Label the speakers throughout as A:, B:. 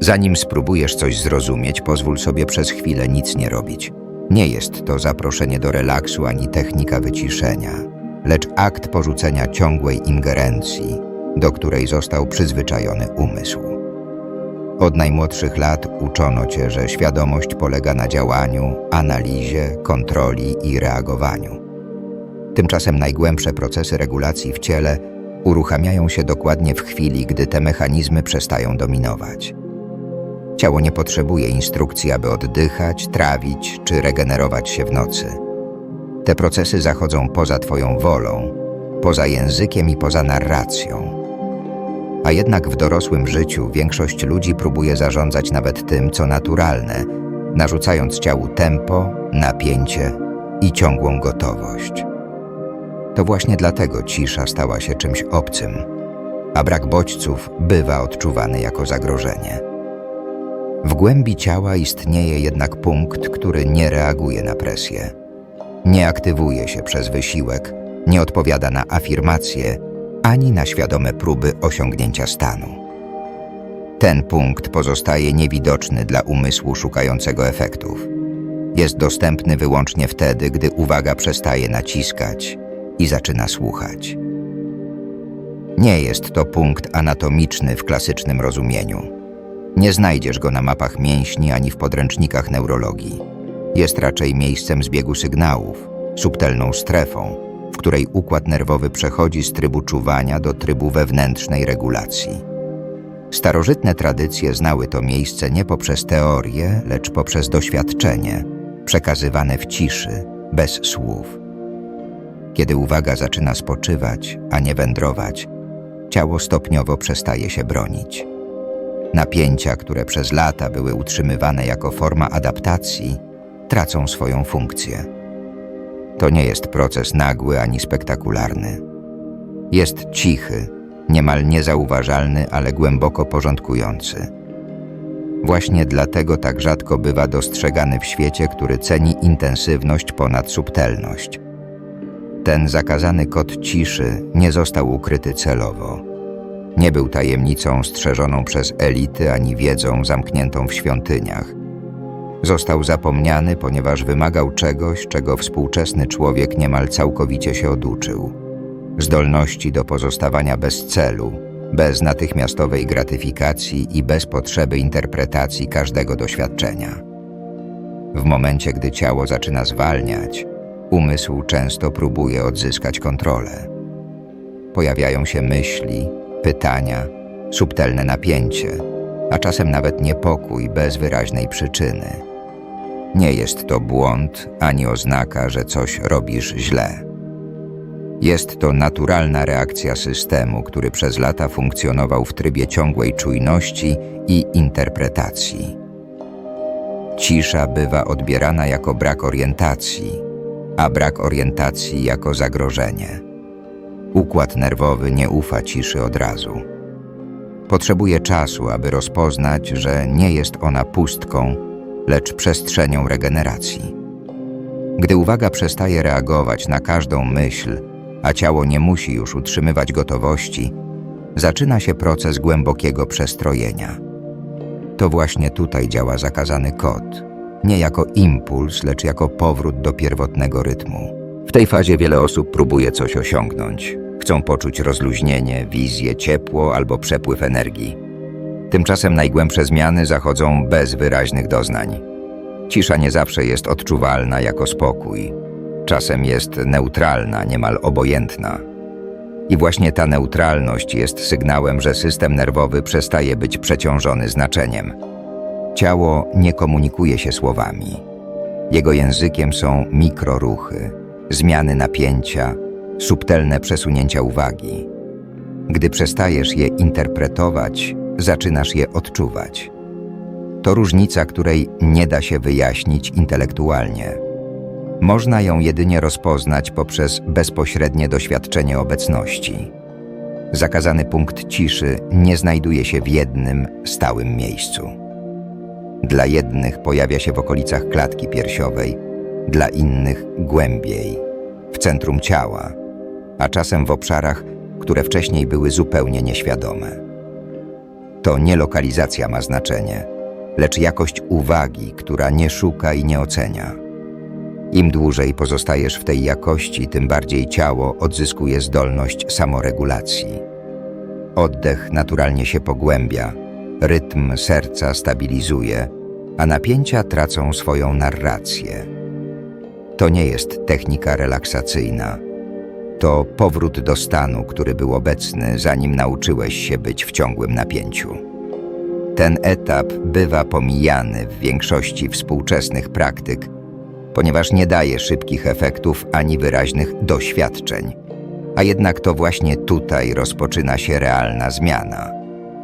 A: Zanim spróbujesz coś zrozumieć, pozwól sobie przez chwilę nic nie robić. Nie jest to zaproszenie do relaksu ani technika wyciszenia, lecz akt porzucenia ciągłej ingerencji, do której został przyzwyczajony umysł. Od najmłodszych lat uczono cię, że świadomość polega na działaniu, analizie, kontroli i reagowaniu. Tymczasem najgłębsze procesy regulacji w ciele uruchamiają się dokładnie w chwili, gdy te mechanizmy przestają dominować. Ciało nie potrzebuje instrukcji, aby oddychać, trawić czy regenerować się w nocy. Te procesy zachodzą poza Twoją wolą, poza językiem i poza narracją. A jednak w dorosłym życiu większość ludzi próbuje zarządzać nawet tym, co naturalne, narzucając ciału tempo, napięcie i ciągłą gotowość. To właśnie dlatego cisza stała się czymś obcym, a brak bodźców bywa odczuwany jako zagrożenie. W głębi ciała istnieje jednak punkt, który nie reaguje na presję. Nie aktywuje się przez wysiłek, nie odpowiada na afirmacje ani na świadome próby osiągnięcia stanu. Ten punkt pozostaje niewidoczny dla umysłu szukającego efektów. Jest dostępny wyłącznie wtedy, gdy uwaga przestaje naciskać i zaczyna słuchać. Nie jest to punkt anatomiczny w klasycznym rozumieniu. Nie znajdziesz go na mapach mięśni ani w podręcznikach neurologii. Jest raczej miejscem zbiegu sygnałów, subtelną strefą, w której układ nerwowy przechodzi z trybu czuwania do trybu wewnętrznej regulacji. Starożytne tradycje znały to miejsce nie poprzez teorię, lecz poprzez doświadczenie, przekazywane w ciszy, bez słów. Kiedy uwaga zaczyna spoczywać, a nie wędrować, ciało stopniowo przestaje się bronić. Napięcia, które przez lata były utrzymywane jako forma adaptacji, tracą swoją funkcję. To nie jest proces nagły ani spektakularny. Jest cichy, niemal niezauważalny, ale głęboko porządkujący. Właśnie dlatego tak rzadko bywa dostrzegany w świecie, który ceni intensywność ponad subtelność. Ten zakazany kod ciszy nie został ukryty celowo. Nie był tajemnicą strzeżoną przez elity ani wiedzą zamkniętą w świątyniach. Został zapomniany, ponieważ wymagał czegoś, czego współczesny człowiek niemal całkowicie się oduczył zdolności do pozostawania bez celu, bez natychmiastowej gratyfikacji i bez potrzeby interpretacji każdego doświadczenia. W momencie, gdy ciało zaczyna zwalniać, umysł często próbuje odzyskać kontrolę. Pojawiają się myśli, pytania, subtelne napięcie, a czasem nawet niepokój bez wyraźnej przyczyny. Nie jest to błąd ani oznaka, że coś robisz źle. Jest to naturalna reakcja systemu, który przez lata funkcjonował w trybie ciągłej czujności i interpretacji. Cisza bywa odbierana jako brak orientacji, a brak orientacji jako zagrożenie. Układ nerwowy nie ufa ciszy od razu. Potrzebuje czasu, aby rozpoznać, że nie jest ona pustką, lecz przestrzenią regeneracji. Gdy uwaga przestaje reagować na każdą myśl, a ciało nie musi już utrzymywać gotowości, zaczyna się proces głębokiego przestrojenia. To właśnie tutaj działa zakazany kod, nie jako impuls, lecz jako powrót do pierwotnego rytmu. W tej fazie wiele osób próbuje coś osiągnąć. Chcą poczuć rozluźnienie, wizję, ciepło albo przepływ energii. Tymczasem najgłębsze zmiany zachodzą bez wyraźnych doznań. Cisza nie zawsze jest odczuwalna jako spokój, czasem jest neutralna, niemal obojętna. I właśnie ta neutralność jest sygnałem, że system nerwowy przestaje być przeciążony znaczeniem. Ciało nie komunikuje się słowami. Jego językiem są mikroruchy, zmiany napięcia, subtelne przesunięcia uwagi. Gdy przestajesz je interpretować, zaczynasz je odczuwać. To różnica, której nie da się wyjaśnić intelektualnie. Można ją jedynie rozpoznać poprzez bezpośrednie doświadczenie obecności. Zakazany punkt ciszy nie znajduje się w jednym, stałym miejscu. Dla jednych pojawia się w okolicach klatki piersiowej, dla innych głębiej, w centrum ciała, a czasem w obszarach, które wcześniej były zupełnie nieświadome. To nie lokalizacja ma znaczenie, lecz jakość uwagi, która nie szuka i nie ocenia. Im dłużej pozostajesz w tej jakości, tym bardziej ciało odzyskuje zdolność samoregulacji. Oddech naturalnie się pogłębia, rytm serca stabilizuje, a napięcia tracą swoją narrację. To nie jest technika relaksacyjna. To powrót do stanu, który był obecny, zanim nauczyłeś się być w ciągłym napięciu. Ten etap bywa pomijany w większości współczesnych praktyk, ponieważ nie daje szybkich efektów ani wyraźnych doświadczeń. A jednak to właśnie tutaj rozpoczyna się realna zmiana.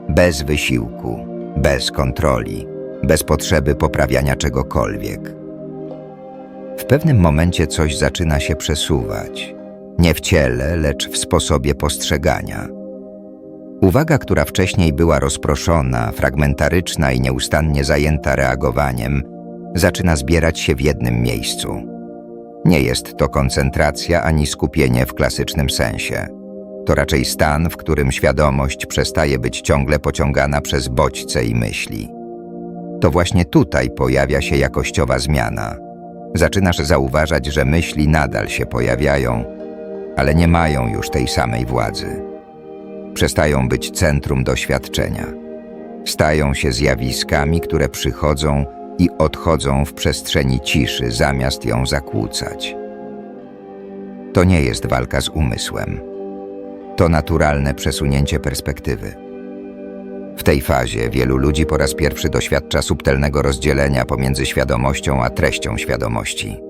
A: Bez wysiłku, bez kontroli, bez potrzeby poprawiania czegokolwiek. W pewnym momencie coś zaczyna się przesuwać. Nie w ciele, lecz w sposobie postrzegania. Uwaga, która wcześniej była rozproszona, fragmentaryczna i nieustannie zajęta reagowaniem, zaczyna zbierać się w jednym miejscu. Nie jest to koncentracja ani skupienie w klasycznym sensie. To raczej stan, w którym świadomość przestaje być ciągle pociągana przez bodźce i myśli. To właśnie tutaj pojawia się jakościowa zmiana. Zaczynasz zauważać, że myśli nadal się pojawiają, ale nie mają już tej samej władzy. Przestają być centrum doświadczenia. Stają się zjawiskami, które przychodzą i odchodzą w przestrzeni ciszy, zamiast ją zakłócać. To nie jest walka z umysłem. To naturalne przesunięcie perspektywy. W tej fazie wielu ludzi po raz pierwszy doświadcza subtelnego rozdzielenia pomiędzy świadomością a treścią świadomości.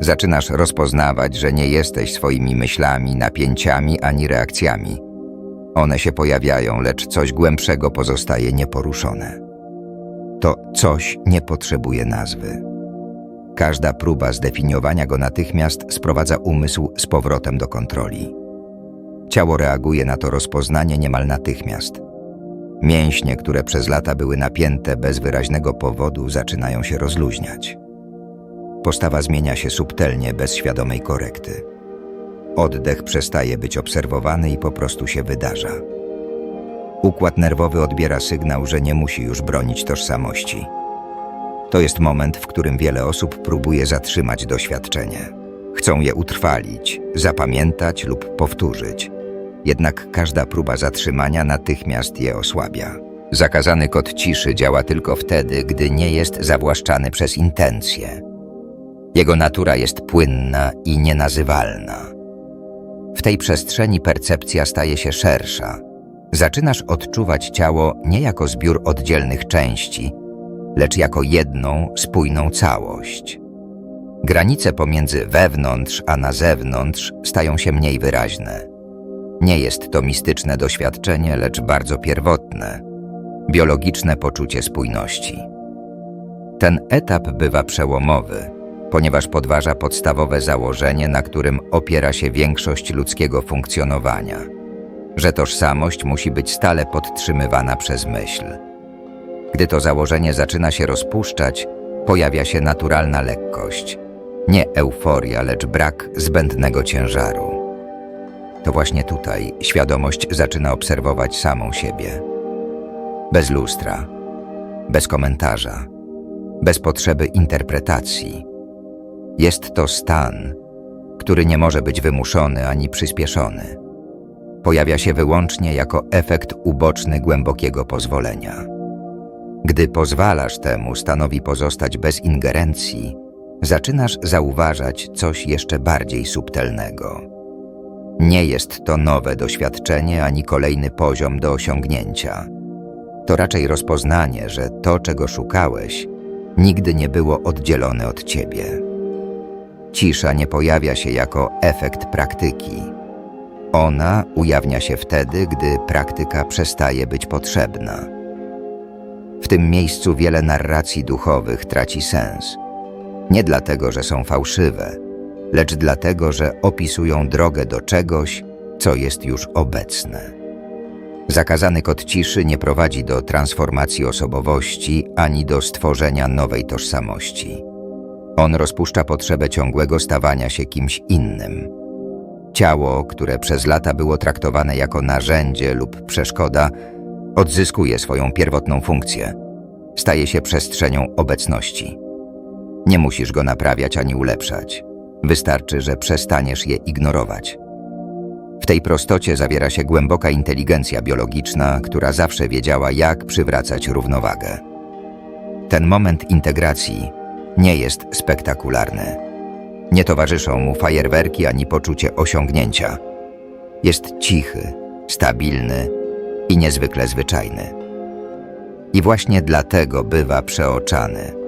A: Zaczynasz rozpoznawać, że nie jesteś swoimi myślami, napięciami ani reakcjami. One się pojawiają, lecz coś głębszego pozostaje nieporuszone. To coś nie potrzebuje nazwy. Każda próba zdefiniowania go natychmiast sprowadza umysł z powrotem do kontroli. Ciało reaguje na to rozpoznanie niemal natychmiast. Mięśnie, które przez lata były napięte bez wyraźnego powodu, zaczynają się rozluźniać. Postawa zmienia się subtelnie, bez świadomej korekty. Oddech przestaje być obserwowany i po prostu się wydarza. Układ nerwowy odbiera sygnał, że nie musi już bronić tożsamości. To jest moment, w którym wiele osób próbuje zatrzymać doświadczenie. Chcą je utrwalić, zapamiętać lub powtórzyć. Jednak każda próba zatrzymania natychmiast je osłabia. Zakazany kod ciszy działa tylko wtedy, gdy nie jest zawłaszczany przez intencje. Jego natura jest płynna i nienazywalna. W tej przestrzeni percepcja staje się szersza. Zaczynasz odczuwać ciało nie jako zbiór oddzielnych części, lecz jako jedną, spójną całość. Granice pomiędzy wewnątrz a na zewnątrz stają się mniej wyraźne. Nie jest to mistyczne doświadczenie, lecz bardzo pierwotne, biologiczne poczucie spójności. Ten etap bywa przełomowy, ponieważ podważa podstawowe założenie, na którym opiera się większość ludzkiego funkcjonowania że tożsamość musi być stale podtrzymywana przez myśl. Gdy to założenie zaczyna się rozpuszczać, pojawia się naturalna lekkość. Nie euforia, lecz brak zbędnego ciężaru. To właśnie tutaj świadomość zaczyna obserwować samą siebie. Bez lustra, bez komentarza, bez potrzeby interpretacji. Jest to stan, który nie może być wymuszony ani przyspieszony. Pojawia się wyłącznie jako efekt uboczny głębokiego pozwolenia. Gdy pozwalasz temu stanowi pozostać bez ingerencji, zaczynasz zauważać coś jeszcze bardziej subtelnego. Nie jest to nowe doświadczenie ani kolejny poziom do osiągnięcia. To raczej rozpoznanie, że to, czego szukałeś, nigdy nie było oddzielone od ciebie. Cisza nie pojawia się jako efekt praktyki. Ona ujawnia się wtedy, gdy praktyka przestaje być potrzebna. W tym miejscu wiele narracji duchowych traci sens. Nie dlatego, że są fałszywe, lecz dlatego, że opisują drogę do czegoś, co jest już obecne. Zakazany kod ciszy nie prowadzi do transformacji osobowości ani do stworzenia nowej tożsamości. On rozpuszcza potrzebę ciągłego stawania się kimś innym. Ciało, które przez lata było traktowane jako narzędzie lub przeszkoda, Odzyskuje swoją pierwotną funkcję. Staje się przestrzenią obecności. Nie musisz go naprawiać ani ulepszać. Wystarczy, że przestaniesz je ignorować. W tej prostocie zawiera się głęboka inteligencja biologiczna, która zawsze wiedziała, jak przywracać równowagę. Ten moment integracji nie jest spektakularny. Nie towarzyszą mu fajerwerki ani poczucie osiągnięcia. Jest cichy, stabilny i niezwykle zwyczajny. I właśnie dlatego bywa przeoczany.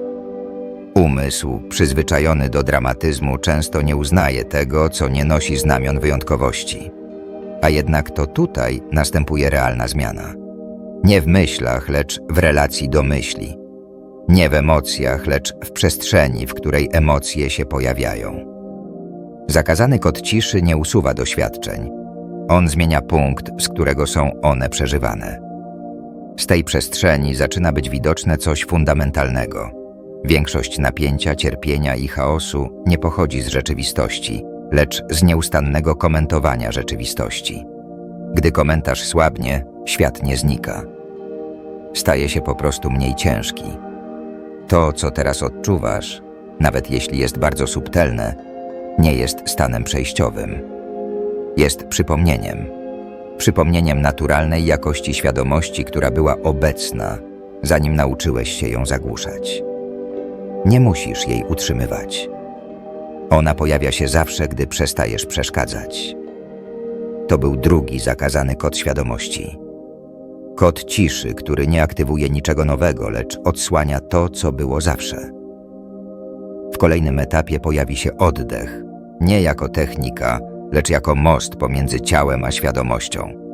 A: Umysł, przyzwyczajony do dramatyzmu, często nie uznaje tego, co nie nosi znamion wyjątkowości. A jednak to tutaj następuje realna zmiana. Nie w myślach, lecz w relacji do myśli. Nie w emocjach, lecz w przestrzeni, w której emocje się pojawiają. Zakazany kod ciszy nie usuwa doświadczeń. On zmienia punkt, z którego są one przeżywane. Z tej przestrzeni zaczyna być widoczne coś fundamentalnego. Większość napięcia, cierpienia i chaosu nie pochodzi z rzeczywistości, lecz z nieustannego komentowania rzeczywistości. Gdy komentarz słabnie, świat nie znika. Staje się po prostu mniej ciężki. To, co teraz odczuwasz, nawet jeśli jest bardzo subtelne, nie jest stanem przejściowym. Jest przypomnieniem. Przypomnieniem naturalnej jakości świadomości, która była obecna, zanim nauczyłeś się ją zagłuszać. Nie musisz jej utrzymywać. Ona pojawia się zawsze, gdy przestajesz przeszkadzać. To był drugi zakazany kod świadomości. Kod ciszy, który nie aktywuje niczego nowego, lecz odsłania to, co było zawsze. W kolejnym etapie pojawi się oddech, nie jako technika, lecz jako most pomiędzy ciałem a świadomością.